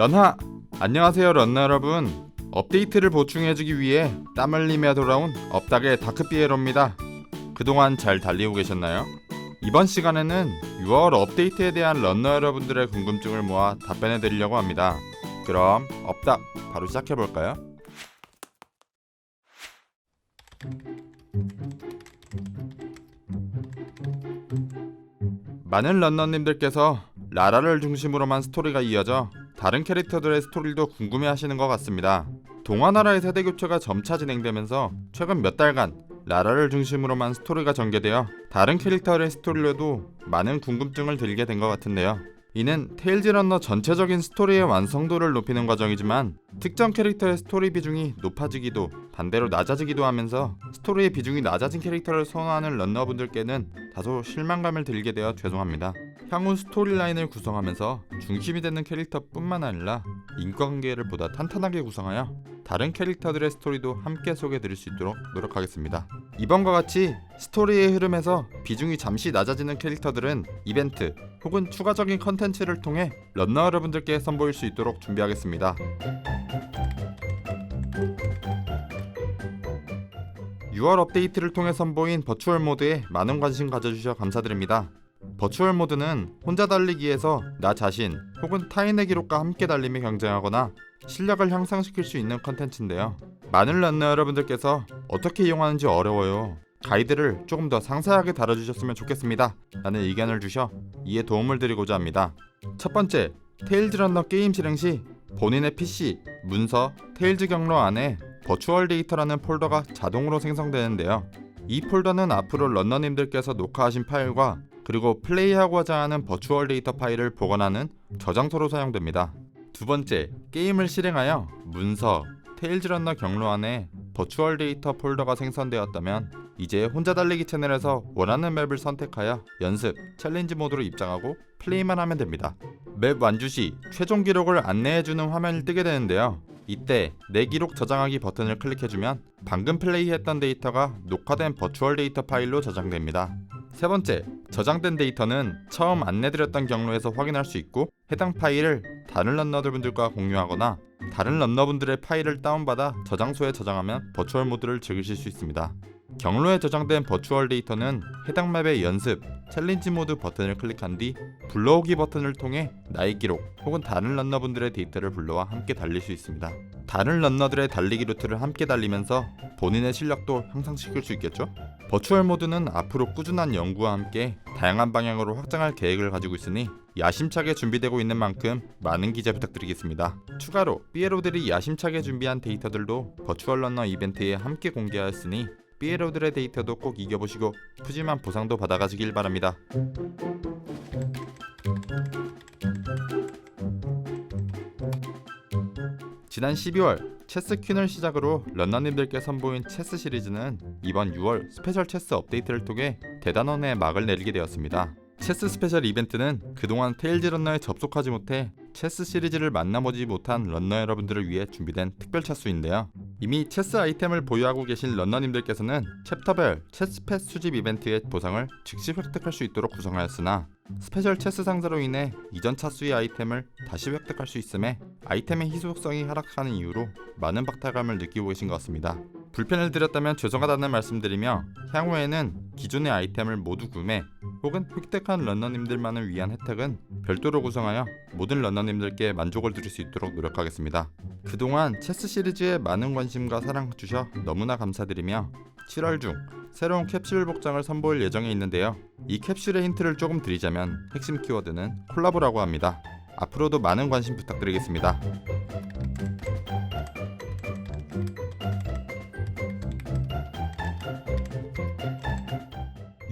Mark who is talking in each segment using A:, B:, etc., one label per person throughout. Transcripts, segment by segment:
A: 런하! 안녕하세요 런너 여러분 업데이트를 보충해주기 위해 땀 흘리며 돌아온 업닥의 다크피에로입니다 그동안 잘 달리고 계셨나요? 이번 시간에는 6월 업데이트에 대한 런너 여러분들의 궁금증을 모아 답변해 드리려고 합니다 그럼 업닥 바로 시작해 볼까요? 많은 런너님들께서 라라를 중심으로만 스토리가 이어져 다른 캐릭터들의 스토리도 궁금해 하시는 것 같습니다. 동화나라의 세대 교체가 점차 진행되면서 최근 몇 달간 라라를 중심으로만 스토리가 전개되어 다른 캐릭터의 스토리로도 많은 궁금증을 들게 된 것 같은데요. 이는 테일즈 런너 전체적인 스토리의 완성도를 높이는 과정이지만 특정 캐릭터의 스토리 비중이 높아지기도 반대로 낮아지기도 하면서 스토리의 비중이 낮아진 캐릭터를 선호하는 런너분들께는 다소 실망감을 들게 되어 죄송합니다. 향후 스토리라인을 구성하면서 중심이 되는 캐릭터뿐만 아니라 인과관계를 보다 탄탄하게 구성하여 다른 캐릭터들의 스토리도 함께 소개해드릴 수 있도록 노력하겠습니다. 이번과 같이 스토리의 흐름에서 비중이 잠시 낮아지는 캐릭터들은 이벤트 혹은 추가적인 컨텐츠를 통해 런너 여러분들께 선보일 수 있도록 준비하겠습니다. 6월 업데이트를 통해 선보인 버추얼 모드에 많은 관심 가져주셔 감사드립니다. 버추얼 모드는 혼자 달리기에서 나 자신 혹은 타인의 기록과 함께 달리며 경쟁하거나 실력을 향상시킬 수 있는 컨텐츠인데요. 많은 런너 여러분들께서 어떻게 이용하는지 어려워요. 가이드를 조금 더 상세하게 다뤄주셨으면 좋겠습니다. 라는 의견을 주셔 이에 도움을 드리고자 합니다. 첫 번째, 테일즈 런너 게임 실행 시 본인의 PC, 문서, 테일즈 경로 안에 버추얼 데이터라는 폴더가 자동으로 생성되는데요. 이 폴더는 앞으로 런너님들께서 녹화하신 파일과 그리고 플레이하고자 하는 버추얼 데이터 파일을 보관하는 저장소로 사용됩니다. 두 번째, 게임을 실행하여 문서, 테일즈 런너 경로 안에 버추얼 데이터 폴더가 생성되었다면 이제 혼자 달리기 채널에서 원하는 맵을 선택하여 연습, 챌린지 모드로 입장하고 플레이만 하면 됩니다. 맵 완주 시 최종 기록을 안내해주는 화면이 뜨게 되는데요. 이때 내 기록 저장하기 버튼을 클릭해주면 방금 플레이했던 데이터가 녹화된 버추얼 데이터 파일로 저장됩니다. 세 번째, 저장된 데이터는 처음 안내드렸던 경로에서 확인할 수 있고 해당 파일을 다른 런너들분들과 공유하거나 다른 런너분들의 파일을 다운받아 저장소에 저장하면 버추얼 모드를 즐기실 수 있습니다. 경로에 저장된 버추얼 데이터는 해당 맵의 연습, 챌린지 모드 버튼을 클릭한 뒤 불러오기 버튼을 통해 나의 기록 혹은 다른 런너분들의 데이터를 불러와 함께 달릴 수 있습니다. 다른 런너들의 달리기 루트를 함께 달리면서 본인의 실력도 향상시킬 수 있겠죠? 버추얼 모드는 앞으로 꾸준한 연구와 함께 다양한 방향으로 확장할 계획을 가지고 있으니 야심차게 준비되고 있는 만큼 많은 기재 부탁드리겠습니다. 추가로 삐에로들이 야심차게 준비한 데이터들도 버추얼 런너 이벤트에 함께 공개하였으니 삐에로들의 데이터도 꼭 이겨보시고 푸짐한 보상도 받아가시길 바랍니다. 지난 12월 체스 퀸을 시작으로 런너님들께 선보인 체스 시리즈는 이번 6월 스페셜 체스 업데이트를 통해 대단원의 막을 내리게 되었습니다. 체스 스페셜 이벤트는 그동안 테일즈 런너에 접속하지 못해 체스 시리즈를 만나보지 못한 런너 여러분들을 위해 준비된 특별 차수인데요. 이미 체스 아이템을 보유하고 계신 런너님들께서는 챕터별 체스 패스 수집 이벤트의 보상을 즉시 획득할 수 있도록 구성하였으나 스페셜 체스 상자로 인해 이전 차수의 아이템을 다시 획득할 수 있음에 아이템의 희소성이 하락하는 이유로 많은 박탈감을 느끼고 계신 것 같습니다. 불편을 드렸다면 죄송하다는 말씀드리며 향후에는 기존의 아이템을 모두 구매 혹은 획득한 런너님들만을 위한 혜택은 별도로 구성하여 모든 런너님들께 만족을 드릴 수 있도록 노력하겠습니다. 그동안 체스 시리즈에 많은 관심과 사랑 주셔 너무나 감사드리며 7월 중 새로운 캡슐 복장을 선보일 예정에 있는데요. 이 캡슐의 힌트를 조금 드리자면 핵심 키워드는 콜라보라고 합니다. 앞으로도 많은 관심 부탁드리겠습니다.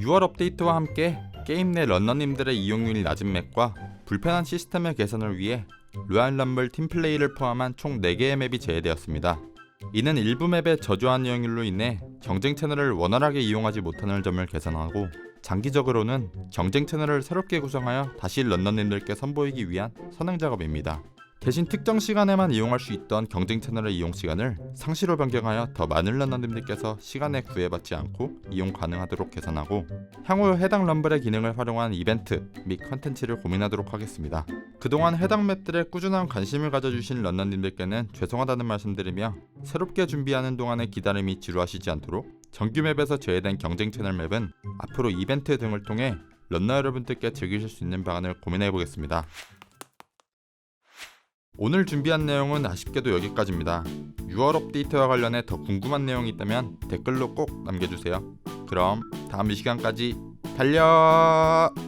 A: 6월 업데이트와 함께 게임 내 런너님들의 이용률이 낮은 맵과 불편한 시스템의 개선을 위해 로얄 럼블 팀플레이를 포함한 총 4개의 맵이 제외되었습니다. 이는 일부 맵의 저조한 이용률로 인해 경쟁 채널을 원활하게 이용하지 못하는 점을 개선하고 장기적으로는 경쟁 채널을 새롭게 구성하여 다시 런너님들께 선보이기 위한 선행 작업입니다. 대신 특정 시간에만 이용할 수 있던 경쟁 채널의 이용 시간을 상시로 변경하여 더 많은 런너님들께서 시간에 구애받지 않고 이용 가능하도록 개선하고 향후 해당 럼블의 기능을 활용한 이벤트 및 컨텐츠를 고민하도록 하겠습니다. 그동안 해당 맵들에 꾸준한 관심을 가져주신 런너님들께는 죄송하다는 말씀드리며 새롭게 준비하는 동안에 기다림이 지루하시지 않도록 정규 맵에서 제외된 경쟁 채널 맵은 앞으로 이벤트 등을 통해 런너 여러분들께 즐기실 수 있는 방안을 고민해 보겠습니다. 오늘 준비한 내용은 아쉽게도 여기까지입니다. 6월 업데이트와 관련해 더 궁금한 내용이 있다면 댓글로 꼭 남겨주세요. 그럼 다음 이 시간까지 달려!